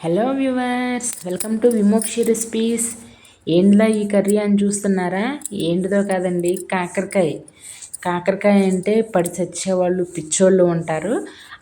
Hello viewers welcome to Vimokshi recipes ఏంటిదో ఈ curry అని చూస్తున్నారా? ఏంటిదో కాదండి కాకరకాయ. కాకరకాయ అంటే పడి చచ్చేవాళ్ళు పిచ్చోళ్ళు ఉంటారు.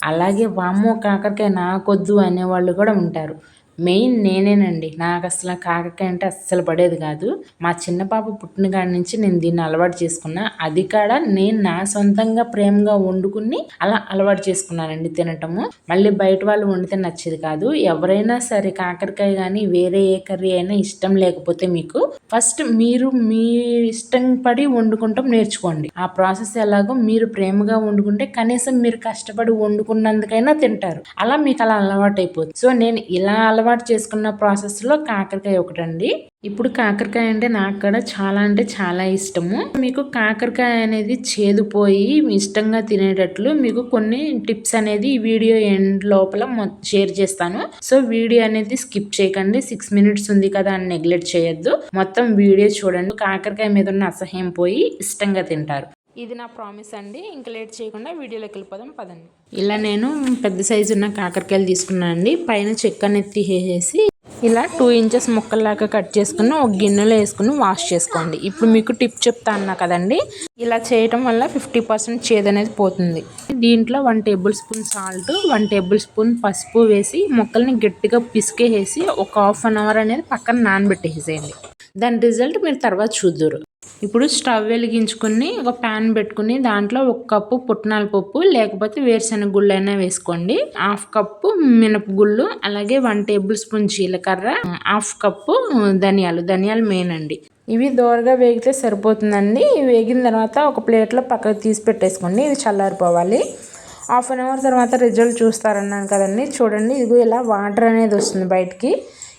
అలాగే వామ్మో కాకరకాయ నాకొద్దు అనేవాళ్ళు కూడా ఉంటారు. మెయిన్ నేనేనండి. నాకు అసలు కాకరకాయ అంటే అస్సలు పడేది కాదు. మా చిన్న పాప పుట్టిన కాడి నుంచి నేను దీన్ని అలవాటు చేసుకున్నా. అది కాడ నేను నా సొంతంగా ప్రేమగా వండుకుని అలా అలవాటు చేసుకున్నానండి తినటము. మళ్ళీ బయట వాళ్ళు వండితే నచ్చేది కాదు. ఎవరైనా సరే కాకరకాయ కానీ వేరే ఏ కర్రీ అయినా ఇష్టం లేకపోతే మీకు ఫస్ట్ మీరు మీ ఇష్టం పడి వండుకుంటాం నేర్చుకోండి. ఆ ప్రాసెస్ ఎలాగో మీరు ప్రేమగా వండుకుంటే కనీసం మీరు కష్టపడి వండుకున్నందుకైనా తింటారు. అలా మీకు అలా అలవాటు అయిపోతుంది సో నేను ఇలా అలవాటు చేసుకున్న ప్రాసెస్లో కాకరకాయ ఒకటండి. ఇప్పుడు కాకరకాయ అంటే నాకు కూడా చాలా అంటే చాలా ఇష్టము. మీకు కాకరకాయ అనేది చేదుపోయి ఇష్టంగా తినేటట్లు మీకు కొన్ని టిప్స్ అనేది ఈ వీడియో ఎండ్ లోపల షేర్ చేస్తాను. సో వీడియో అనేది స్కిప్ చేయకండి. సిక్స్ మినిట్స్ ఉంది కదా అని నెగ్లెక్ట్ చేయొద్దు. మొత్తం వీడియో చూడండి. కాకరకాయ మీద ఉన్న అసహ్యం పోయి ఇష్టంగా తింటారు. ఇది నా ప్రామిస్ అండి. ఇంకా లేట్ చేయకుండా వీడియోలోకి వెళ్ళిపోదాం పదండి. ఇలా నేను పెద్ద సైజు ఉన్న కాకరకాయలు తీసుకున్నాను అండి. పైన చెక్క నెత్తి వేసేసి ఇలా టూ ఇంచెస్ ముక్కల్లాగా కట్ చేసుకుని ఒక గిన్నెలో వేసుకుని వాష్ చేసుకోండి. ఇప్పుడు మీకు టిప్ చెప్తా అన్నా కదండి. ఇలా చేయటం వల్ల ఫిఫ్టీ పర్సెంట్ చేదు అనేది పోతుంది. దీంట్లో one tablespoon salt one tablespoon పసుపు వేసి ముక్కల్ని గట్టిగా పిసికేసి ఒక హాఫ్ అన్ అవర్ అనేది పక్కన నానబెట్టేసేయండి. దాని రిజల్ట్ మీరు తర్వాత చూద్దురు. ఇప్పుడు స్టవ్ వెలిగించుకుని ఒక ప్యాన్ పెట్టుకుని దాంట్లో ఒక కప్పు పుట్నాల పప్పు లేకపోతే వేరుశెనగ గుళ్ళు అయినా వేసుకోండి. హాఫ్ కప్పు మినపగుళ్ళు అలాగే వన్ టేబుల్ స్పూన్ జీలకర్ర హాఫ్ కప్పు ధనియాలు. ధనియాలు మెయిన్ అండి. ఇవి దోరగా వేగితే సరిపోతుందండి. వేగిన తర్వాత ఒక ప్లేట్లో పక్కకు తీసి పెట్టేసుకోండి. ఇది చల్లారిపోవాలి. హాఫ్ అన్ అవర్ తర్వాత రిజల్ట్ చూస్తారన్నాను కదండి. చూడండి ఇది ఇలా వాటర్ అనేది వస్తుంది బయటికి.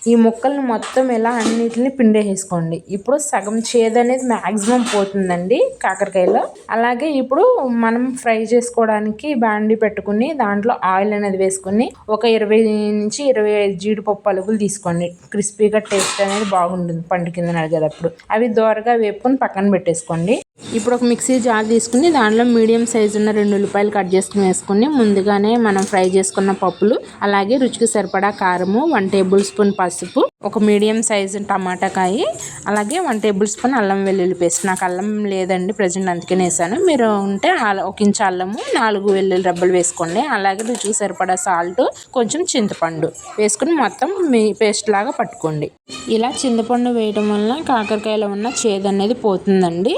ఈ ముక్కల్ని మొత్తం ఇలా అన్నిటిని పిండేసేసుకోండి ఇప్పుడు సగం చేదు అనేది మ్యాక్సిమం పోతుందండి కాకరకాయలో. అలాగే ఇప్పుడు మనం ఫ్రై చేసుకోవడానికి బాండి పెట్టుకుని దాంట్లో ఆయిల్ అనేది వేసుకుని ఒక ఇరవై నుంచి ఇరవై ఐదు జీడిపప్పు అలుగులు తీసుకోండి. క్రిస్పీగా టేస్ట్ అనేది బాగుంటుంది పండు కింద నడిగేటప్పుడు అవి దోరగా వేపుకొని పక్కన పెట్టేసుకోండి. ఇప్పుడు ఒక మిక్సీ జార్ తీసుకుని దాంట్లో మీడియం సైజు ఉన్న రెండు ఉల్లిపాయలు కట్ చేసుకుని వేసుకుని ముందుగానే మనం ఫ్రై చేసుకున్న పప్పులు అలాగే రుచికి సరిపడా కారము వన్ టేబుల్ స్పూన్ పసుపు పసుపు ఒక మీడియం సైజు టమాటా కాయ అలాగే వన్ టేబుల్ స్పూన్ అల్లం వెల్లుల్లి పేస్ట్. నాకు అల్లం లేదండి ప్రజెంట్ అందుకనే వేసాను. మీరు ఉంటే ఒక ఇంచు అల్లము నాలుగు వెల్లుల్లి రబ్బలు వేసుకోండి. అలాగే రుచికి సరిపడా సాల్ట్ కొంచెం చింతపండు వేసుకుని మొత్తం మీ పేస్ట్ లాగా పట్టుకోండి. ఇలా చింతపండు వేయడం వల్ల కాకరకాయలో ఉన్న చేదు అనేది పోతుందండి.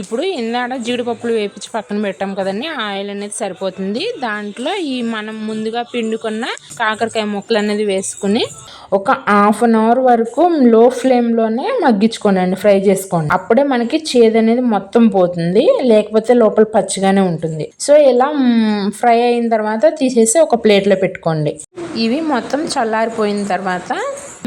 ఇప్పుడు ఇందాడ జీడిపప్పులు వేపించి పక్కన పెట్టాం కదండి ఆయిల్ అనేది సరిపోతుంది. దాంట్లో ఈ మనం ముందుగా పిండుకున్న కాకరకాయ ముక్కలు అనేది వేసుకుని ఒక హాఫ్ అన్ అవర్ వరకు లో ఫ్లేమ్లోనే మగ్గించుకోనండి ఫ్రై చేసుకోండి. అప్పుడే మనకి చేదు అనేది మొత్తం పోతుంది లేకపోతే లోపల పచ్చిగానే ఉంటుంది. సో ఇలా ఫ్రై అయిన తర్వాత తీసేసి ఒక ప్లేట్లో పెట్టుకోండి. ఇవి మొత్తం చల్లారిపోయిన తర్వాత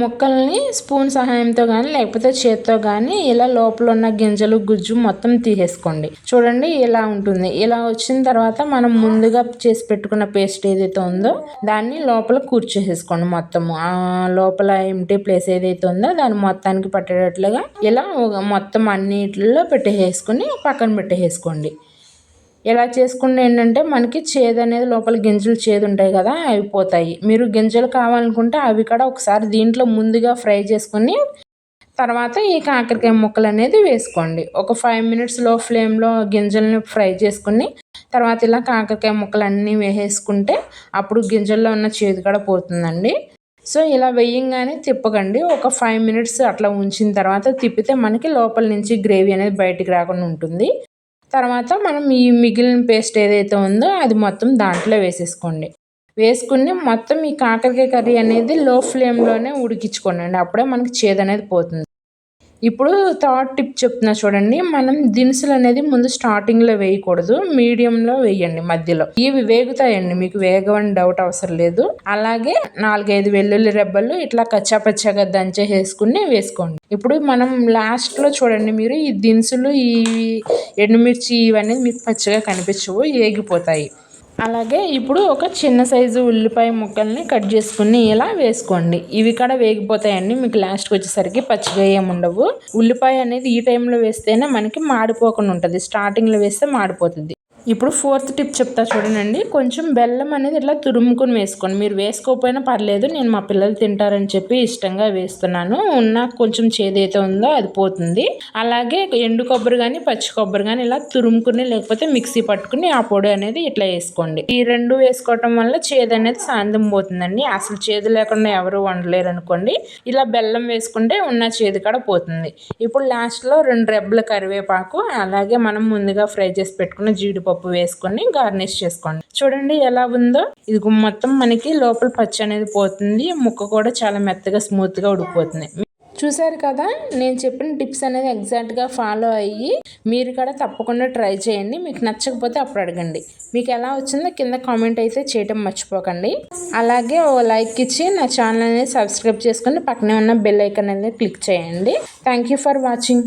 ముక్కల్ని స్పూన్ సహాయంతో కానీ లేకపోతే చేత్తో కానీ ఇలా లోపల ఉన్న గింజలు గుజ్జు మొత్తం తీసేసుకోండి. చూడండి ఇలా ఉంటుంది. ఇలా వచ్చిన తర్వాత మనం ముందుగా చేసి పెట్టుకున్న పేస్ట్ ఏదైతే ఉందో దాన్ని లోపల కూర్చేసేసుకోండి మొత్తము. ఆ లోపల ఎంటీ ప్లేస్ ఏదైతే ఉందో దాన్ని మొత్తానికి పట్టేటట్లుగా ఇలా మొత్తం అన్నిటిలో పెట్టేసేసుకుని పక్కన పెట్టేసుకోండి ఇలా చేసుకుంటే ఏంటంటే మనకి చేదు అనేది లోపల గింజలు చేదు ఉంటాయి కదా అవి పోతాయి. మీరు గింజలు కావాలనుకుంటే అవి కూడా ఒకసారి దీంట్లో ముందుగా ఫ్రై చేసుకొని తర్వాత ఈ కాకరకాయ ముక్కలు అనేది వేసుకోండి. ఒక ఫైవ్ మినిట్స్లో ఫ్లేమ్లో గింజల్ని ఫ్రై చేసుకుని తర్వాత ఇలా కాకరకాయ ముక్కలు అన్నీ వేసేసుకుంటే అప్పుడు గింజల్లో ఉన్న చేదు కూడా పోతుందండి. సో ఇలా వేయంగానే తిప్పకండి. ఒక ఫైవ్ మినిట్స్ అట్లా ఉంచిన తర్వాత తిప్పితే మనకి లోపల నుంచి గ్రేవీ అనేది బయటికి రాకుండా ఉంటుంది. తర్వాత మనం ఈ మిగిలిన పేస్ట్ ఏదైతే ఉందో అది మొత్తం దాంట్లో వేసేసుకోండి. వేసుకుని మొత్తం ఈ కాకరకాయ కర్రీ అనేది లో ఫ్లేమ్లోనే ఉడికించుకోండి అప్పుడే మనకి చేదు అనేది పోతుంది. ఇప్పుడు థర్డ్ టిప్ చెప్తున్నా చూడండి. మనం దినుసులు అనేది ముందు స్టార్టింగ్లో వేయకూడదు. మీడియంలో వేయండి మధ్యలో. ఇవి వేగుతాయండి. మీకు వేగవని డౌట్ అవసరం లేదు. అలాగే నాలుగైదు వెల్లుల్లి రెబ్బలు ఇట్లా కచ్చాపచ్చాగా దంచేసుకుని వేసుకోండి. ఇప్పుడు మనం లాస్ట్లో చూడండి మీరు ఈ దినుసులు ఈ ఎండుమిర్చి ఇవన్నీ మీకు పచ్చగా కనిపించవు ఏగిపోతాయి. అలాగే ఇప్పుడు ఒక చిన్న సైజు ఉల్లిపాయ ముక్కల్ని కట్ చేసుకుని ఇలా వేసుకోండి. ఇవి కూడా వేగిపోతాయండి మీకు లాస్ట్కి వచ్చేసరికి పచ్చిగా ఏమి ఉండవు. ఉల్లిపాయ అనేది ఈ టైంలో వేస్తేనే మనకి మాడిపోకుండా ఉంటుంది. స్టార్టింగ్లో వేస్తే మాడిపోతుంది. ఇప్పుడు ఫోర్త్ టిప్ చెప్తా చూడండి. కొంచెం బెల్లం అనేది ఇట్లా తురుముకొని వేసుకోండి. మీరు వేసుకోకపోయినా పర్లేదు నేను మా పిల్లలు తింటారని చెప్పి ఇష్టంగా వేస్తున్నాను. ఉన్న కొంచెం చేదైతే ఉందో అది పోతుంది. అలాగే ఎండు కొబ్బరి కానీ పచ్చి కొబ్బరి కానీ ఇలా తురుముకుని లేకపోతే మిక్సీ పట్టుకుని ఆ పొడి అనేది ఇట్లా వేసుకోండి. ఈ రెండు వేసుకోవటం వల్ల చేదు అనేది సాంతం పోతుందండి. అసలు చేదు లేకుండా ఎవరు వండలేరు అనుకోండి. ఇలా బెల్లం వేసుకుంటే ఉన్న చేదు కూడా పోతుంది. ఇప్పుడు లాస్ట్లో రెండు రెబ్బల కరివేపాకు అలాగే మనం ముందుగా ఫ్రై చేసి పెట్టుకున్న జీడిపప్పు వేసుకొని గార్నిష్ చేసుకోండి. చూడండి ఎలా ఉందో. ఇది మొత్తం మనకి లోపల పచ్చి అనేది పోతుంది. ముక్క కూడా చాలా మెత్తగా స్మూత్గా ఉడికిపోతుంది. చూసారు కదా నేను చెప్పిన టిప్స్ అనేది ఎగ్జాక్ట్గా ఫాలో అయ్యి మీరు కూడా తప్పకుండా ట్రై చేయండి. మీకు నచ్చకపోతే అప్పుడు అడగండి. మీకు ఎలా వచ్చిందో కింద కామెంట్ అయితే చేయటం మర్చిపోకండి. అలాగే ఓ లైక్ ఇచ్చి నా ఛానల్ అనేది సబ్స్క్రైబ్ చేసుకొని పక్కనే ఉన్న బెల్ ఐకన్ అనేది క్లిక్ చేయండి. Thank you for watching